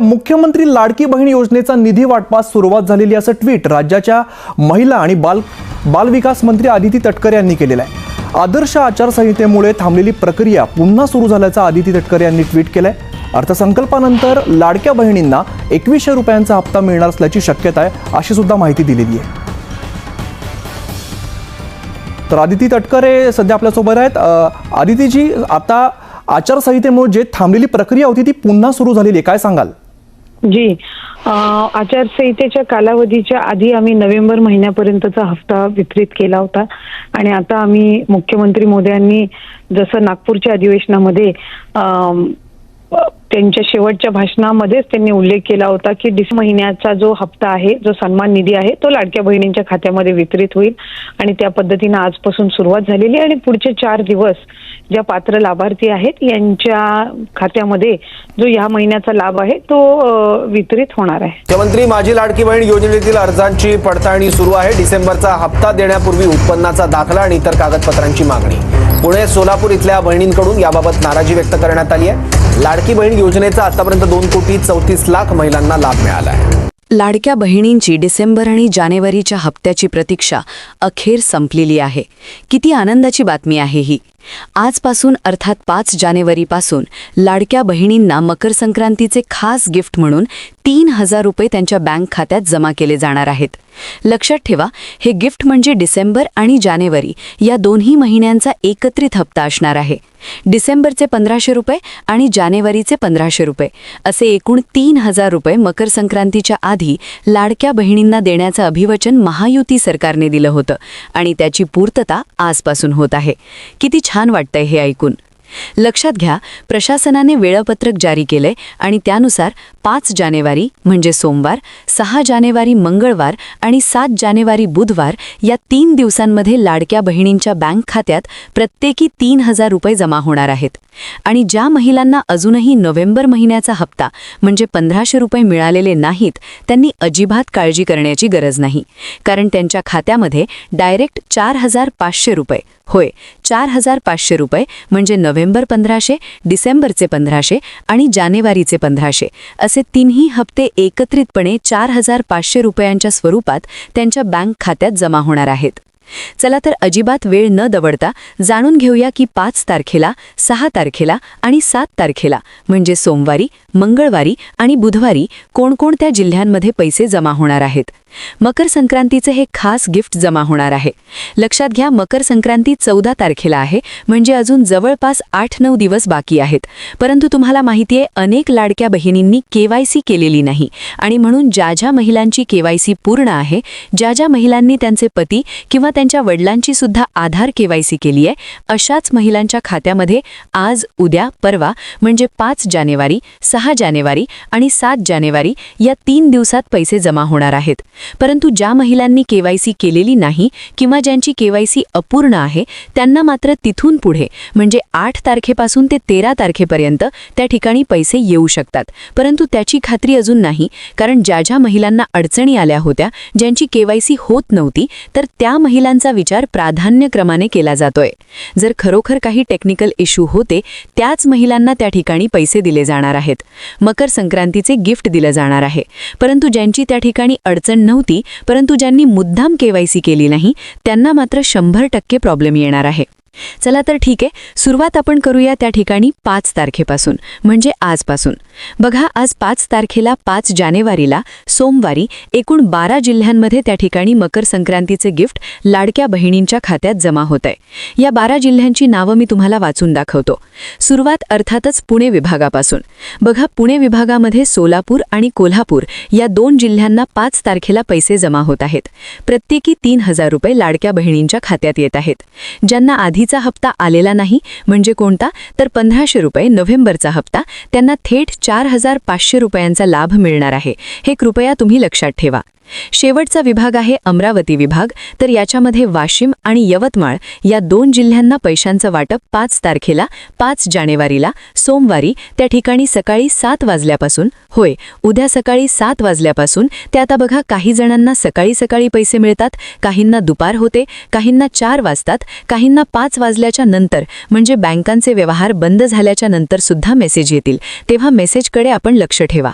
मुख्यमंत्री लाडकी बहीण योजनेचा निधी वाटपास सुरुवात झालेली असं ट्विट राज्याच्या महिला आणि बाल बालविकास मंत्री आदिती तटकरे यांनी केलेलं आहे. आदर्श आचारसंहितेमुळे थांबलेली प्रक्रिया पुन्हा सुरू झाल्याचं आदिती तटकरे यांनी ट्विट केलंय. अर्थसंकल्पानंतर लाडक्या बहिणींना एकवीसशे रुपयांचा हप्ता मिळणार असल्याची शक्यता आहे अशी सुद्धा माहिती दिलेली आहे. तर आदिती तटकरे सध्या आपल्यासोबत आहेत. आदितीजी आता आचारसंहितेमुळे जे थांबलेली प्रक्रिया होती ती पुन्हा सुरू झालेली आहे. काय सांगाल? जी. आचारसंहितेच्या कालावधीच्या आधी आम्ही नोव्हेंबर महिन्यापर्यंतचा हप्ता वितरित केला होता. आणि आता आम्ही मुख्यमंत्री मोदयांनी जसं नागपूरच्या अधिवेशनामध्ये त्यांच्या शेवटच्या भाषणामध्येच त्यांनी उल्लेख केला होता की डिसेंबर महिन्याचा जो हप्ता आहे जो सन्मान निधी आहे तो लाडक्या बहिणींच्या खात्यामध्ये वितरित होईल आणि त्या पद्धतीनं आजपासून सुरुवात झालेली आहे आणि पुढचे चार दिवस ज्या पात्र लाभार्थी आहेत यांच्या खात्यामध्ये जो या महिन्याचा लाभ आहे तो वितरित होणार आहे. मुख्यमंत्री माझी लाडकी बहीण योजनेतील अर्जांची पडताळणी सुरू आहे. डिसेंबरचा हप्ता देण्यापूर्वी उत्पन्नाचा दाखला आणि इतर कागदपत्रांची मागणी. पुणे सोलापूर इथल्या बहिणींकडून याबाबत नाराजी व्यक्त करण्यात आली आहे. लाडकी बहीण योजनेचा आतापर्यंत दोन कोटी चौतीस लाख महिलांना लाभ मिळाला आहे. लाडक्या बहिणींची डिसेंबर आणि जानेवारीच्या हप्त्याची प्रतीक्षा अखेर संपलेली आहे. किती आनंदाची बातमी आहे ही. आजपासून अर्थात पाच जानेवारीपासून लाडक्या बहिणींना मकर संक्रांतीचे खास गिफ्ट म्हणून तीन हजार रुपये त्यांच्या बँक खात्यात जमा केले जाणार आहेत. लक्षात ठेवा हे गिफ्ट म्हणजे डिसेंबर आणि जानेवारी या दोन्ही महिन्यांचा एकत्रित हप्ता असणार आहे. डिसेंबरचे पंधराशे रुपये आणि जानेवारीचे पंधराशे रुपये असे एकूण तीन हजार रुपये मकर संक्रांतीच्या आधी लाडक्या बहिणींना देण्याचं अभिवचन महायुती सरकारने दिलं होतं आणि त्याची पूर्तता आजपासून होत आहे. किती छान वाटतंय हे ऐकून. लक्षात घ्या प्रशासनाने वेळापत्रक जारी केले आणि त्यानुसार पाच जानेवारी म्हणजे सोमवार सहा जानेवारी मंगळवार आणि सात जानेवारी बुधवार या तीन दिवसांमध्ये लाडक्या बहिणींच्या बँक खात्यात प्रत्येकी तीन हजार रुपये जमा होणार आहेत. आणि ज्या महिलांना अजूनही नोव्हेंबर महिन्याचा हप्ता म्हणजे पंधराशे रुपये मिळालेले नाहीत त्यांनी अजिबात काळजी करण्याची गरज नाही. कारण त्यांच्या खात्यामध्ये डायरेक्ट चार हजार पाचशे रुपये होय चार हजार पाचशे रुपये म्हणजे नोव्हेंबर पंधराशे डिसेंबरचे पंधराशे आणि जानेवारीचे पंधराशे. असे तिन्ही हप्ते एकत्रितपणे चार हजार पाचशे रुपयांच्या स्वरूपात त्यांच्या बँक खात्यात जमा होणार आहेत. चला तर अजिबात वेळ न दवडता जाणून घेऊया की पाच तारखेला सहा तारखेला आणि सात तारखेला म्हणजे सोमवारी मंगळवारी आणि बुधवारी कोणकोणत्या जिल्ह्यांमध्ये पैसे जमा होणार आहेत. मकर संक्रांतीचे हे खास गिफ्ट जमा होणार आहे. लक्षात घ्या मकर संक्रांती चौदा तारखेला आहे म्हणजे अजून जवळपास आठ नऊ दिवस बाकी आहेत. परंतु तुम्हाला माहिती आहे अनेक लाडक्या बहिणींनी केवायसी केलेली नाही आणि म्हणून ज्या ज्या महिलांची केवायसी पूर्ण आहे ज्या ज्या महिलांनी त्यांचे पती किंवा त्यांच्या वडिलांची सुद्धा आधार केवायसी केली आहे अशाच महिलांच्या खात्यामध्ये आज उद्या परवा म्हणजे पाच जानेवारी सहा जानेवारी आणि सात जानेवारी या तीन दिवसात पैसे जमा होणार आहेत. परंतु ज्या महिलांनी केवायसी केलेली नाही किंवा ज्यांची केवायसी अपूर्ण आहे त्यांना मात्र तिथून पुढे म्हणजे आठ तारखेपासून ते तेरा तारखेपर्यंत त्या ठिकाणी पैसे येऊ शकतात. परंतु त्याची खात्री अजून नाही कारण ज्या ज्या महिलांना अडचणी आल्या होत्या ज्यांची केवायसी होत नव्हती तर त्या महिलांचा विचार प्राधान्यक्रमाने केला जातोय. जर खरोखर काही टेक्निकल इश्यू होते त्याच महिलांना त्या ठिकाणी पैसे दिले जाणार आहेत. मकर संक्रांतीचे गिफ्ट दिलं जाणार आहे. परंतु ज्यांची त्या ठिकाणी अडचण नव्हती परंतु ज्यांनी मुद्दाम केवायसी केली नाही त्यांना मात्र शंभर टक्के प्रॉब्लेम येणार आहे. चला तर ठीक आहे. सुरुवात आपण करूया त्या ठिकाणी पाच तारखेपासून म्हणजे आजपासून. बघा आज पाच तारखेला पाच जानेवारीला सोमवारी एकूण बारा जिल्ह्यांमध्ये त्या ठिकाणी मकर संक्रांतीचे गिफ्ट लाडक्या बहिणींच्या खात्यात जमा होत आहे या बारा जिल्ह्यांची नावं मी तुम्हाला वाचून दाखवतो. सुरुवात अर्थातच पुणे विभागापासून. बघा पुणे विभागामध्ये सोलापूर आणि कोल्हापूर या दोन जिल्ह्यांना पाच तारखेला पैसे जमा होत आहेत. प्रत्येकी तीन हजार रुपये लाडक्या बहिणींच्या खात्यात येत आहेत. ज्यांना आधी आधीचा हप्ता आलेला नाही म्हणजे कोणता? तर पंधराशे रुपये नोव्हेंबरचा हप्ता. त्यांना थेट चार हजार पाचशे रुपयांचा लाभ मिळणार आहे. हे कृपया तुम्ही लक्षात ठेवा. शेवटचा विभाग आहे अमरावती विभाग. तर याच्यामध्ये वाशिम आणि यवतमाळ या दोन जिल्ह्यांना पैशांचं वाटप पाच तारखेला पाच जानेवारीला सोमवारी त्या ठिकाणी सकाळी सात वाजल्यापासून. होय उद्या सकाळी सात वाजल्यापासून. ते आता बघा काही जणांना सकाळी सकाळी पैसे मिळतात काहींना दुपार होते काहींना चार वाजतात काहींना पाच वाजल्याच्या नंतर. म्हणजे बँकांचे व्यवहार बंद झाल्याच्यानंतर सुद्धा मेसेज येतील. तेव्हा मेसेजकडे आपण लक्ष ठेवा.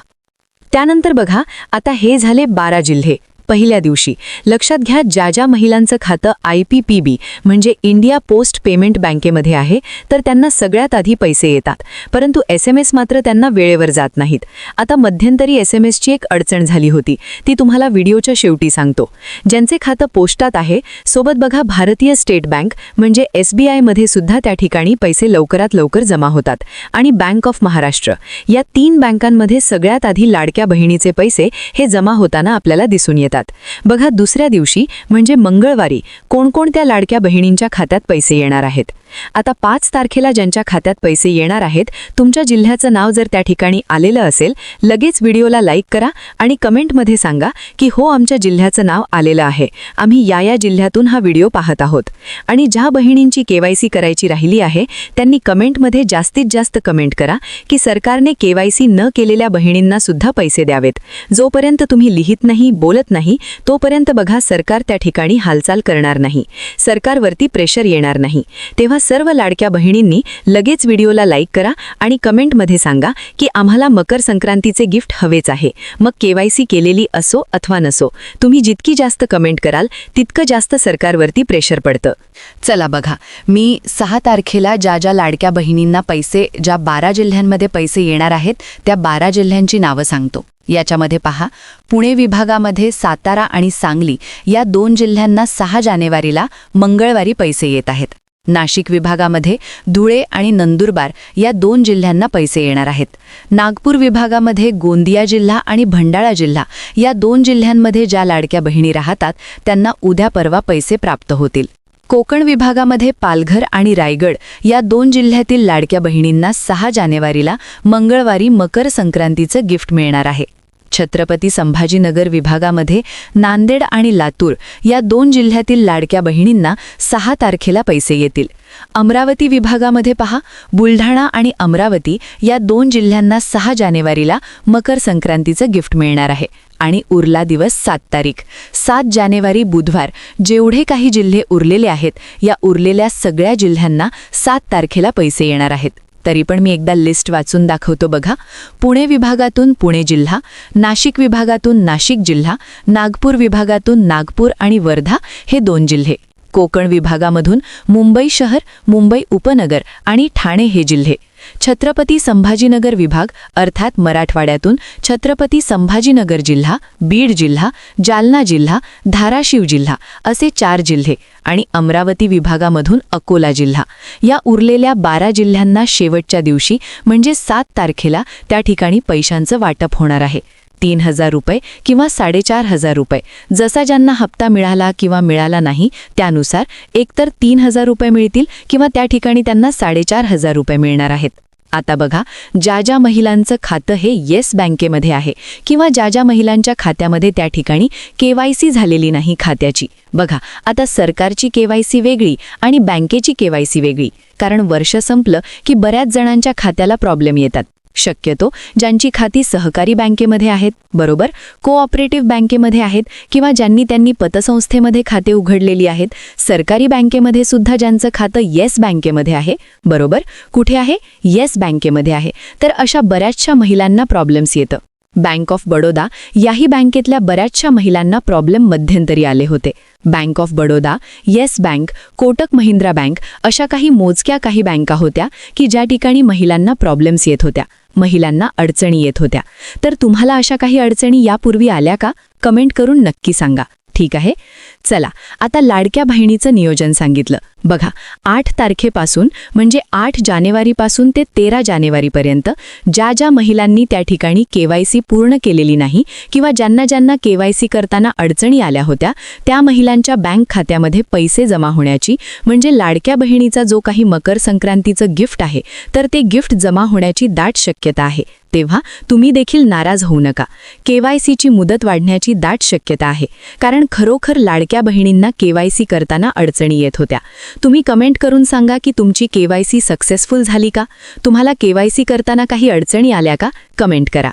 त्यानंतर बघा आता हे झाले बारा जिल्हे. पहिल्या दिवशी. लक्षात घ्या ज्या ज्या महिलांचं खातं आय पी पी बी म्हणजे इंडिया पोस्ट पेमेंट बँकेमध्ये आहे तर त्यांना सगळ्यात आधी पैसे येतात. परंतु एस एम एस मात्र त्यांना वेळेवर जात नाहीत. आता मध्यंतरी एस एम एसची एक अडचण झाली होती. ती तुम्हाला व्हिडिओच्या शेवटी सांगतो. ज्यांचे खातं पोस्टात आहे सोबत बघा भारतीय स्टेट बँक म्हणजे एस बी आयमध्ये सुद्धा त्या ठिकाणी पैसे लवकरात लवकर जमा होतात. आणि बँक ऑफ महाराष्ट्र. या तीन बँकांमध्ये सगळ्यात आधी लाडक्या बहिणीचे पैसे हे जमा होताना आपल्याला दिसून येतात. बघा दुसऱ्या दिवशी म्हणजे मंगळवारी कोणकोणत्या लाडक्या बहिणींच्या खात्यात पैसे येणार आहेत? आता पाच तारखेला ज्यांच्या खात्यात पैसे येणार आहेत तुमच्या जिल्ह्याचं नाव जर त्या ठिकाणी आलेलं असेल लगेच व्हिडिओला लाईक करा आणि कमेंटमध्ये सांगा की हो आमच्या जिल्ह्याचं नाव आलेलं आहे. आम्ही या या जिल्ह्यातून हा व्हिडिओ पाहत आहोत. आणि ज्या बहिणींची केवायसी करायची राहिली आहे त्यांनी कमेंटमध्ये जास्तीत जास्त कमेंट करा की सरकारने केवायसी न केलेल्या बहिणींना सुद्धा पैसे द्यावेत. जोपर्यंत तुम्ही लिहित नाही बोलत नाही तोपर्यंत बघा सरकार त्या ठिकाणी हालचाल करणार नाही. सरकारवरती प्रेशर येणार नाही. तेव्हा सर्व लाडक्या बहिणींनी लगेच व्हिडिओला लाईक करा आणि कमेंटमध्ये सांगा की आम्हाला मकर संक्रांतीचे गिफ्ट हवेच आहे. मग केवायसी केलेली असो अथवा नसो तुम्ही जितकी जास्त कमेंट कराल तितकं जास्त सरकारवरती प्रेशर पडतं. चला बघा मी सहा तारखेला ज्या ज्या लाडक्या बहिणींना पैसे ज्या बारा जिल्ह्यांमध्ये पैसे येणार आहेत त्या बारा जिल्ह्यांची नावं सांगतो. याच्यामध्ये पहा पुणे विभागामध्ये सातारा आणि सांगली या दोन जिल्ह्यांना सहा जानेवारीला मंगळवारी पैसे येत आहेत. नाशिक विभागामध्ये धुळे आणि नंदुरबार या दोन जिल्ह्यांना पैसे येणार आहेत. नागपूर विभागामध्ये गोंदिया जिल्हा आणि भंडाळा जिल्हा या दोन जिल्ह्यांमध्ये ज्या लाडक्या बहिणी राहतात त्यांना उद्या परवा पैसे प्राप्त होतील. कोकण विभागामध्ये पालघर आणि रायगड या दोन जिल्ह्यातील लाडक्या बहिणींना सहा जानेवारीला मंगळवारी मकर संक्रांतीचं गिफ्ट मिळणार आहे. छत्रपती संभाजीनगर विभागामध्ये नांदेड आणि लातूर या दोन जिल्ह्यातील लाडक्या बहिणींना सहा तारखेला पैसे येतील. अमरावती विभागामध्ये पहा बुलढाणा आणि अमरावती या दोन जिल्ह्यांना सहा जानेवारीला मकर संक्रांतीचं गिफ्ट मिळणार आहे आणि उरला दिवस सात तारीख. सात जानेवारी बुधवार जेवढे काही जिल्हे उरलेले आहेत या उरलेल्या सगळ्या जिल्ह्यांना सात तारखेला पैसे येणार आहेत. तरी पण मी एकदा लिस्ट वाचून दाखवतो बघा. पुणे विभागातून पुणे जिल्हा नाशिक विभागातून नाशिक जिल्हा नागपूर विभागातून नागपूर आणि वर्धा हे दोन जिल्हे. कोकण विभागामधून मुंबई शहर मुंबई उपनगर आणि ठाणे हे जिल्हे. छत्रपती संभाजीनगर विभाग अर्थात मराठवाड्यातून छत्रपती संभाजीनगर जिल्हा बीड जिल्हा जालना जिल्हा धाराशिव जिल्हा असे चार जिल्हे आणि अमरावती विभागामधून अकोला जिल्हा. या उरलेल्या बारा जिल्ह्यांना शेवटच्या दिवशी म्हणजे सात तारखेला त्या ठिकाणी पैशांचं वाटप होणार आहे. तीन हजार रुपये किंवा साडेचार हजार रुपये. जसा ज्यांना हप्ता मिळाला किंवा मिळाला नाही त्यानुसार एकतर तीन हजार रुपये मिळतील किंवा त्या ठिकाणी त्यांना साडेचार हजार रुपये मिळणार आहेत. आता बघा ज्या ज्या महिलांचं खातं हे येस बँकेमध्ये आहे किंवा ज्या ज्या महिलांच्या खात्यामध्ये त्या ठिकाणी केवायसी झालेली नाही खात्याची. बघा आता सरकारची केवायसी वेगळी आणि बँकेची केवायसी वेगळी. कारण वर्ष संपलं की बऱ्याच जणांच्या खात्याला प्रॉब्लेम येतात. शक्यतो ज्यांची खाती सहकारी बँकेमध्ये आहेत बरोबर? कोऑपरेटिव्ह बँकेमध्ये आहेत किंवा ज्यांनी त्यांनी पतसंस्थेमध्ये खाते उघडलेली आहेत सरकारी बँकेमध्ये सुद्धा ज्यांचं खातं येस बँकेमध्ये आहे बरोबर? कुठे आहे? येस बँकेमध्ये आहे. तर अशा बऱ्याचशा महिलांना प्रॉब्लेम्स येतं. बँक ऑफ बडोदा याही बँकेतल्या बऱ्याचशा महिलांना प्रॉब्लेम मध्यंतरी आले होते. Bank of Baroda yes bank Kotak Mahindra bank अशा काही मोजक्या काही बँका होत्या की ज्या ठिकाणी महिलांना प्रॉब्लेम्स येत होत्या. महिलांना अडचणी येत होत्या. तर तुम्हाला अशा काही अडचणी यापूर्वी आल्या का? कमेंट करून नक्की सांगा. ठीक आहे? चला आता लाडक्या बहिणीचं नियोजन सांगितलं. बघा आठ तारखेपासून म्हणजे आठ जानेवारीपासून ते तेरा जानेवारीपर्यंत ज्या ज्या महिलांनी त्या ठिकाणी केवायसी पूर्ण केलेली नाही किंवा ज्यांना ज्यांना केवायसी करताना अडचणी आल्या होत्या त्या महिलांच्या बँक खात्यामध्ये पैसे जमा होण्याची म्हणजे लाडक्या बहिणीचा जो काही मकर संक्रांतीचं गिफ्ट आहे तर ते गिफ्ट जमा होण्याची दाट शक्यता आहे. तेव्हा तुम्ही देखील नाराज होऊ नका. केवायसीची मुदत वाढण्याची दाट शक्यता आहे. कारण खरोखर लाडक्या बहिणींना केवायसी करताना अडचणी येत होत्या. तुम्ही कमेंट करून सांगा की तुमची केवायसी सक्सेसफुल झाली का? तुम्हाला केवायसी करताना काही अडचणी आल्या का? कमेंट करा.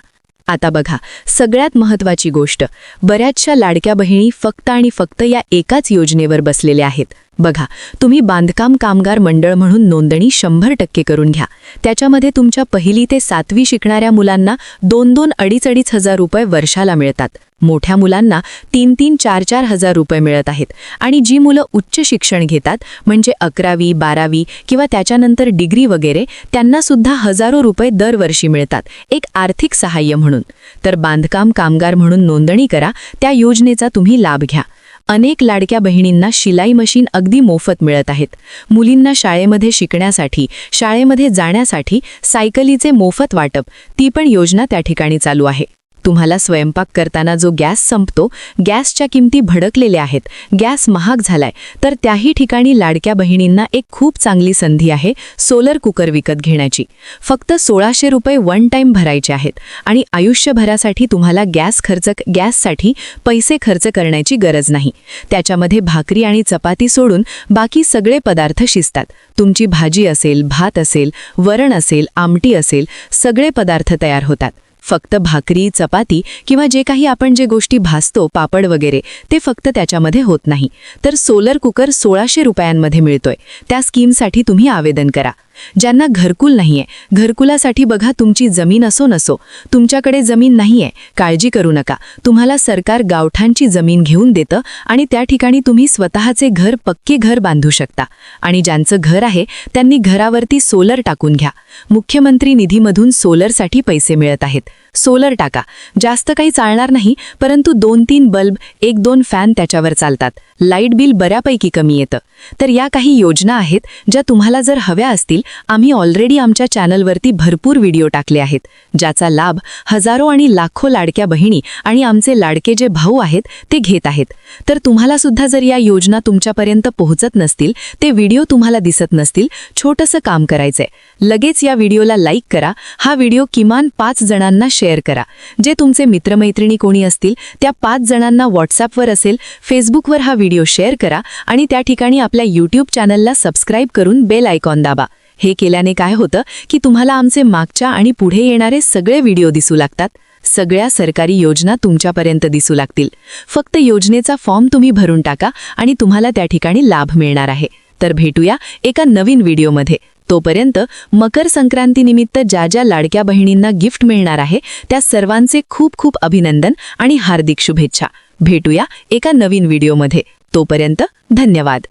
आता बघा सगळ्यात महत्वाची गोष्ट बऱ्याचशा लाडक्या बहिणी फक्त आणि फक्त या एकाच योजनेवर बसलेल्या आहेत. बघा तुम्ही बांधकाम कामगार मंडळ म्हणून नोंदणी शंभर टक्के करून घ्या. त्याच्यामध्ये तुमच्या पहिली ते सातवी शिकणाऱ्या मुलांना दोन दोन अडीच अडीच हजार रुपये वर्षाला मिळतात. मोठ्या मुलांना तीन तीन चार चार हजार रुपये मिळत आहेत. आणि जी मुलं उच्च शिक्षण घेतात म्हणजे अकरावी बारावी किंवा त्याच्यानंतर डिग्री वगैरे त्यांनासुद्धा हजारो रुपये दरवर्षी मिळतात एक आर्थिक सहाय्य म्हणून. तर बांधकाम कामगार म्हणून नोंदणी करा त्या योजनेचा तुम्ही लाभ घ्या. अनेक लाडक्या बहिणींना शिलाई मशीन अगदी मोफत मिळत आहेत. मुलींना शाळेमध्ये शिकण्यासाठी शाळेमध्ये जाण्यासाठी सायकलीचे मोफत वाटप ती पण योजना त्या ठिकाणी चालू आहे. तुम्हाला स्वयंपाक करताना जो गॅस संपतो गॅसच्या किमती भडकलेल्या आहेत. गॅस महाग झालाय. तर त्याही ठिकाणी लाडक्या बहिणींना एक खूप चांगली संधी आहे सोलर कुकर विकत घेण्याची. फक्त सोळाशे रुपये वन टाईम भरायचे आहेत आणि आयुष्यभरासाठी तुम्हाला गॅस खर्च गॅससाठी पैसे खर्च करण्याची गरज नाही. त्याच्यामध्ये भाकरी आणि चपाती सोडून बाकी सगळे पदार्थ शिजतात. तुमची भाजी असेल भात असेल वरण असेल आमटी असेल सगळे पदार्थ तयार होतात. फक्त भाकरी चपाती किंवा जे काही आपण जे गोष्टी भासतो पापड वगैरे ते फक्त त्याच्यामध्ये होत नाही. तर सोलर कुकर सोळाशे रुपयांमध्ये मिळतोय. त्या स्कीमसाठी तुम्ही आवेदन करा. ज्यांना घरकुल नाहीये. घरकुलासाठी बघा तुमची जमीन असो नसो तुमच्याकडे जमीन नाहीये. काळजी करू नका. तुम्हाला सरकार गावठांची जमीन घेऊन देतं आणि त्या ठिकाणी तुम्ही स्वतःचे घर पक्के घर बांधू शकता. आणि ज्यांचं घर आहे त्यांनी घरावरती सोलर टाकून घ्या. मुख्यमंत्री निधीमधून सोलरसाठी पैसे मिळत आहेत. सोलर टाका. जास्त काही चालणार नाही परंतु दोन तीन बल्ब एक दोन फॅन त्याच्यावर चालतात. लाइट बिल बऱ्यापैकी कमी येतं. तर या काही योजना आहेत ज्या तुम्हाला जर हव्या असतील आम्ही ऑलरेडी आमच्या चॅनलवरती भरपूर व्हिडिओ टाकले आहेत ज्याचा लाभ हजारो आणि लाखो लाडक्या बहिणी आणि आमचे लाडके जे भाऊ आहेत ते घेत आहेत. तर तुम्हाला सुद्धा जर या योजना तुमच्यापर्यंत पोहोचत नसतील ते व्हिडिओ तुम्हाला दिसत नसतील छोटंसं काम करायचंय. लगेच या व्हिडिओला लाईक करा. हा व्हिडिओ किमान पाच जणांना शेअर करा. जे तुमचे मित्रमैत्रिणी कोणी असतील त्या पाच जणांना व्हॉट्सॲपवर असेल फेसबुकवर हा व्हिडिओ शेअर करा आणि त्या ठिकाणी आपल्या यूट्यूब चॅनलला सबस्क्राईब करून बेल आयकॉन दाबा. हे केल्याने काय होतं की तुम्हाला आमचे मागच्या आणि पुढे येणारे सगळे व्हिडिओ दिसू लागतात. सगळ्या सरकारी योजना तुमच्यापर्यंत दिसू लागतील. फक्त योजनेचा फॉर्म तुम्ही भरून टाका आणि तुम्हाला त्या ठिकाणी लाभ मिळणार आहे. तर भेटूया एका नवीन व्हिडिओमध्ये. तोपर्यंत मकर संक्रांतीनिमित्त ज्या ज्या लाडक्या बहिणींना गिफ्ट मिळणार आहे त्या सर्वांचे खूप खूप अभिनंदन आणि हार्दिक शुभेच्छा. भेटूया एका नवीन व्हिडिओमध्ये. तोपर्यंत धन्यवाद.